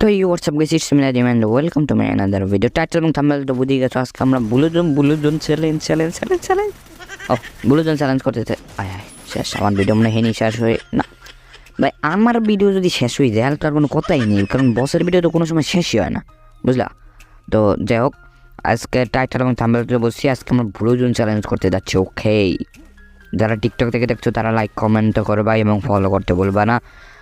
তো এই হোয়াটসঅ্যাপ গেছি similar demand welcome to my another video title এবং থাম্বনেল তো বুঝিয়ে গেছো, আজকে আমরা বুলুজন বুলুজন চ্যালেঞ্জ চ্যালেঞ্জ চ্যালেঞ্জ চ্যালেঞ্জ ও, বুলুজন চ্যালেঞ্জ করতে আয় আয়, শেষ, আমার ভিডিও মনে হেনি শেষ হয়ে না। ভাই, আমার ভিডিও যদি শেষ হয়ে যায় তার কোনো কথাই নেই, কারণ বসের ভিডিও তো কোনো সময় শেষই হয় না, বুঝলা? তো যাই হোক, আজকে টাইটেল এবং থাম্বনেল বলছি, আজকে আমরা বুলুজন চ্যালেঞ্জ করতে যাচ্ছি ওকে যারা টিকটক থেকে দেখছ, তারা লাইক কমেন্ট করবা এবং ফলো করতে বলবা না।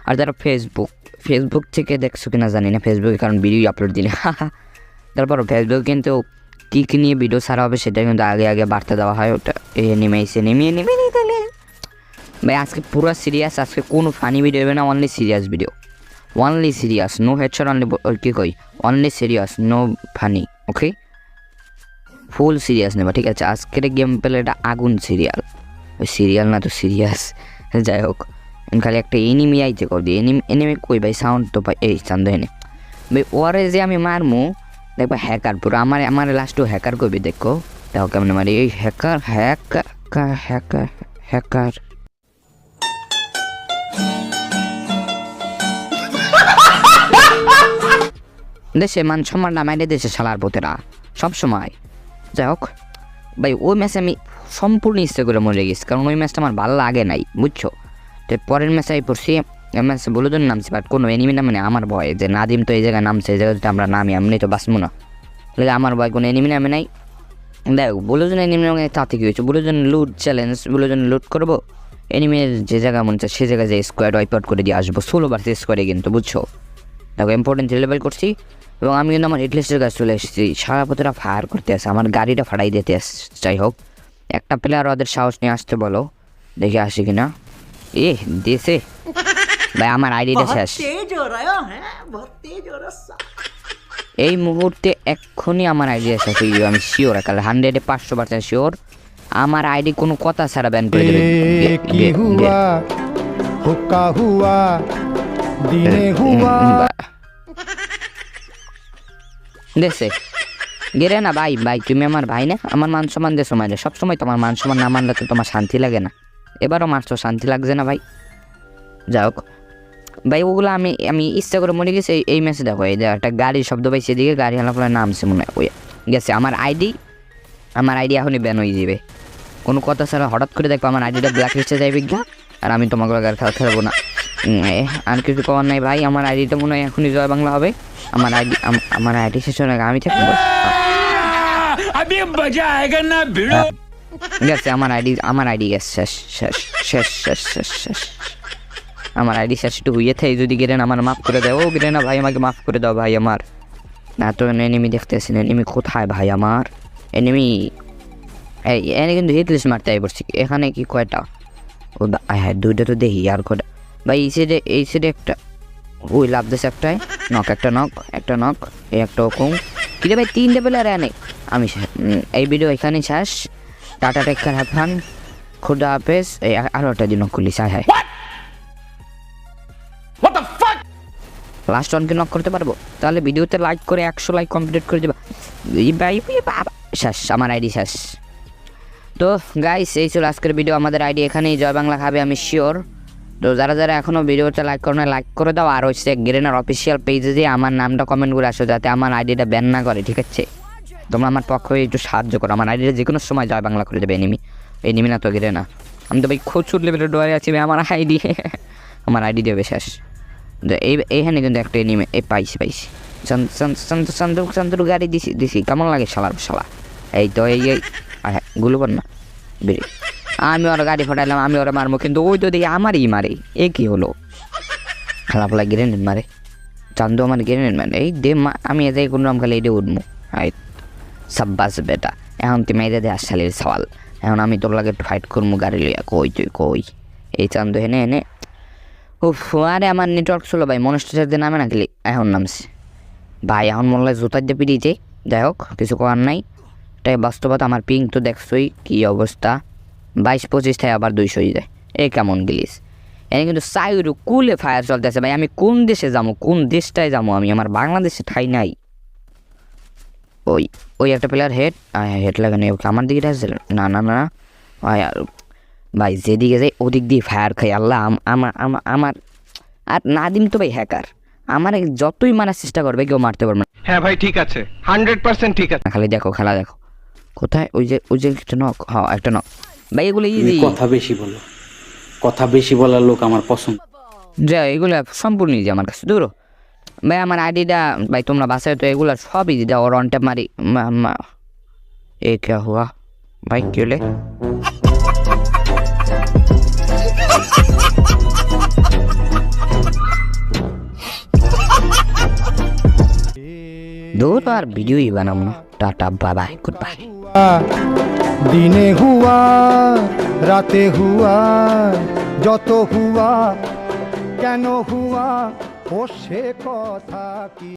আর যারা ফেসবুক ফেসবুক থেকে দেখছ কিনা জানি না ফেসবুকে কারণ ভিডিও আপলোড দিলে। তারপর ফেসবুক কিন্তু কী কী নিয়ে ভিডিও ছাড়া হবে সেটা কিন্তু আগে আগে বার্তা দেওয়া হয়, ওটা এ নেমে এসে নেমিয়ে নেমে নিয়ে ভাই, আজকে পুরো সিরিয়াস আজকে কোনো ফানি ভিডিও হবে না only serious video only serious no headshot only কী কই? Only serious no funny okay full serious নেবা, ঠিক আছে? আজকের গেম পেলে এটা আগুন সিরিয়াল ওই সিরিয়াল না তো সিরিয়াস যাই হোক। খালি একটা এনিমি আইতে করবি এনিমি এনিমি কই ভাই? সাউন্ড তো ভাই, এই চান্দ এনে। ভাই ওরে যে আমি মারমু, দেখবা হ্যাকার পুরো আমার আমার লাস্টও হ্যাকার করবি দেখো। দেখো কেমন মারি। এই হ্যাকার হ্যাকার হ্যাকার হ্যাকার দেশে মান সম্মান নামাইলে দেশে শালার পোতেরা সবসময় যাই হোক, ভাই, ওই ম্যাচে আমি সম্পূর্ণ ইচ্ছে করে মরে গেছি, কারণ ওই ম্যাচটা আমার ভালো লাগে নাই, বুঝছ? তো পরের ম্যাচে আমি পড়ছি ম্যাচে বলে দিন নামছি বাট কোনো এনিমি নামে নেই আমার ভয়, যে নাদিম তো এই জায়গায় নামছে, এই জায়গায় আমরা নামি এমনি তো বাঁচবো না। তাহলে আমার ভয়, কোনো এনিমি নামে নাই। দেখ বলে জন এনিমি নামে তাতে কী হয়েছে? বলে জন লুট চ্যালেঞ্জ বলে জন লুট করব এনিমির যে জায়গা মনে হচ্ছে, সে জায়গায় যে স্কোয়াড ওয়াইপ আউট করে দিয়ে আসব। ষোলো বার স্কোয়াডে কিন্তু, বুঝছ? দেখো ইম্পর্টেন্ট লেভেল করছি, এবং আমি কিন্তু আমার হিটলিস্টের কাছে চলে এসেছি। সারা ফায়ার করতে আসে আমার গাড়িটা ফাড়াই দিতে আস যাই হোক। একটা প্লেয়ার ওদের সাহস নিয়ে আসতে বলো, দেখে আসি কিনা। এ দেশে ভাই আমার আইডিটা শেষ तेज हो रहा है बहुत तेज हो रहा এই মুহূর্তে এক্ষুনি আমার আইডিয়া শেষ হয়ে যাবে আমি শিওর একাল হান্ড্রেডে পাঁচশো পার্সেন্ট শিওর আমার আইডি কোনো কথা ছাড়া ব্যান করে দেবে ए, की हुआ हुक्का हुआ दीने हुआ দেশে গেরে না ভাই ভাই তুমি আমার ভাই না আমার মান সম্মান দেশো মানে সবসময় তোমার মান সম্মান না মানলে তো তোমার শান্তি লাগে না এবারও মারছো শান্তি লাগছে না ভাই যাই হোক ভাই ওগুলো আমি আমি ইচ্ছা করে মনে গেছি এই- ম্যাচে দেখো এই যে একটা গাড়ির শব্দ পাই সেদিকে গাড়ি ফলে নামছে মনে হয় ওই গেছে আমার আইডি আমার আইডি এখনই ব্যান হয়ে যাবে কোনো কথা ছাড়া হঠাৎ করে দেখব আমার আইডিটা ব্ল্যাক লিস্টে যাইবে গা আর আমি তোমাকে আর খেলা খেলব না আর কিছু করার নাই ভাই আমার আইডিটা মনে হয় এখনই জয় বাংলা হবে আমার আইডি আমার আইডি শেষ হয়ে আমি থাকব গেছে আমার আইডি আমার আইডি গেছে, শেষ শেষ শেষ শেষ শেষ শেষ আমার আইডি শেষ, একটু ইয়ে থেকে যদি গেলেন আমার মাফ করে দেয়। ও গেলেন না ভাই, আমাকে মাফ করে দাও, ভাই, আমার। না, তো এনিমি না এনিমি কোথায়, ভাই, আমার? এনিমি এই, এনে কিন্তু হিটলিস মারতে আই পড়ছি। এখানে কি কয়টা? ও হ্যাঁ দুইটা তো দেখি, আর কটা ভাই, এই সাইডে এই সাইডে একটা। ওই, লাভ দেশ একটাই। নক একটা নক একটা নক এই একটা ওকুম। কিরে ভাই, তিনটে প্লেয়ার এনে আমি এই ভিডিও এখানেই শেষ। Tata take care have fun খুদা হাফেজ এই আ- আরও একটা দিন খুলিস হায় fuck? লাস্ট অনকে নক করতে পারব? তাহলে ভিডিওতে লাইক করে একশো লাইক কমপ্লিট করে দেবা। ভাই, শেষ আমার আইডি শেষ। তো গাইস এই ছিল আজকের ভিডিও আমাদের আইডি এখানেই জয় বাংলা খাবে আমি শিওর তো যারা যারা এখনও ভিডিওটা লাইক করো না লাইক করে দাও। আর হচ্ছে গেরেনার অফিসিয়াল পেজে দিয়ে আমার নামটা কমেন্ট করে আসো যাতে আমার আইডিটা ব্যান না করে ঠিক আছে? তোমরা আমার পক্ষ একটু সাহায্য করো। আমার আইডিটা যে কোনো সময় যায় বাংলা করে দেবে এনিমি এনিমি না তো গেরে না। আমি তো ভাই প্রচুর লেভেলের ডোয়ারে আছি ভাই আমার আইডি আমার আইডি দেবে শেষ এই এইখানে কিন্তু একটা এনিমে এ পাইছি পাইছি। চন্দ্র চন্দ্র গাড়ি দিছি দিছি। কেমন লাগে শালার শালা? এই তো এই এই। আয়, গুলো কর না। বেরে। আমি ওর গাড়ি ফাটাইলাম আমি ওরা মারবো কিন্তু ওই তো দেখি আমারই মারে। এ কি হলো? খালা ফালা গ্রেনেড মারে। চান্দু আমার গ্রেনেড মারে। এই দে আমি এদের কোনো রকম খালি এটা উঠবো। আই সাব্বাস বেটা। এখন তুই মেয়েদের দে আসালির সওয়াল। এখন আমি তোর লাগে ফাইট করব গাড়ি লইয়া। কই তুই, কই? এই চান্দু হেনে এনে উফ, আরে আমার নেটওয়ার্ক ছিল ভাই মনস্টারের দিয়ে নামে না গেলি এখন নামছে। ভাই, এখন মনে হয় জুতার দিয়ে পিড়িয়েছে। যাই হোক, কিছু করার নাই। তাই বাস্তবতা, আমার পিং তো দেখছই। কী অবস্থা? বাইশ পঁচিশ থেকে আবার দুইশো হয়ে যায়। এ কেমন গিলিস? এনে কিন্তু সাইরু কুলে ফায়ার চলতেছে ভাই। আমি কোন দেশে যাব কোন দেশটায় যাব আমি? আমার বাংলাদেশে ঠাই নাই। ওই ওই একটা প্লেয়ার হেড হেড লাগানো আমার দিকে আসছিল না না না ভাই ভাই যেদিকে যাই ওদিক দিয়ে ফায়ার খাই আল্লাহ আমার আমার আর নাদিম তো ভাই হ্যাকার আমার যতই মারার চেষ্টা করবে কেউ মারতে পারবে না। হ্যাঁ ভাই ঠিক আছে। হান্ড্রেড পার্সেন্ট ঠিক আছে। খালি দেখো খেলা দেখো। কোথায়? ওই যে ওই যে একটা নক হ্যাঁ একটা নক ভাই এগুলো ইজি কথা বেশি বলো। কথা বেশি বলার লোক আমার পছন্দ। যা এগুলো সম্পূর্ণ ইজি আমার কাছে। দূর ভাই, আমার আইডিটা ভাই, তোমরা বাসায় তো এগুলো সব ইজি দাও, ওর অন মারি। এ কে হুয়া? ভাই, কি হলে দূর আর ভিডিওই বানাবো না। Tata bye bye good bye দিনে হুয়া, রাতে হুয়া, যত হুয়া, কেন হুয়া ও সে কথা কি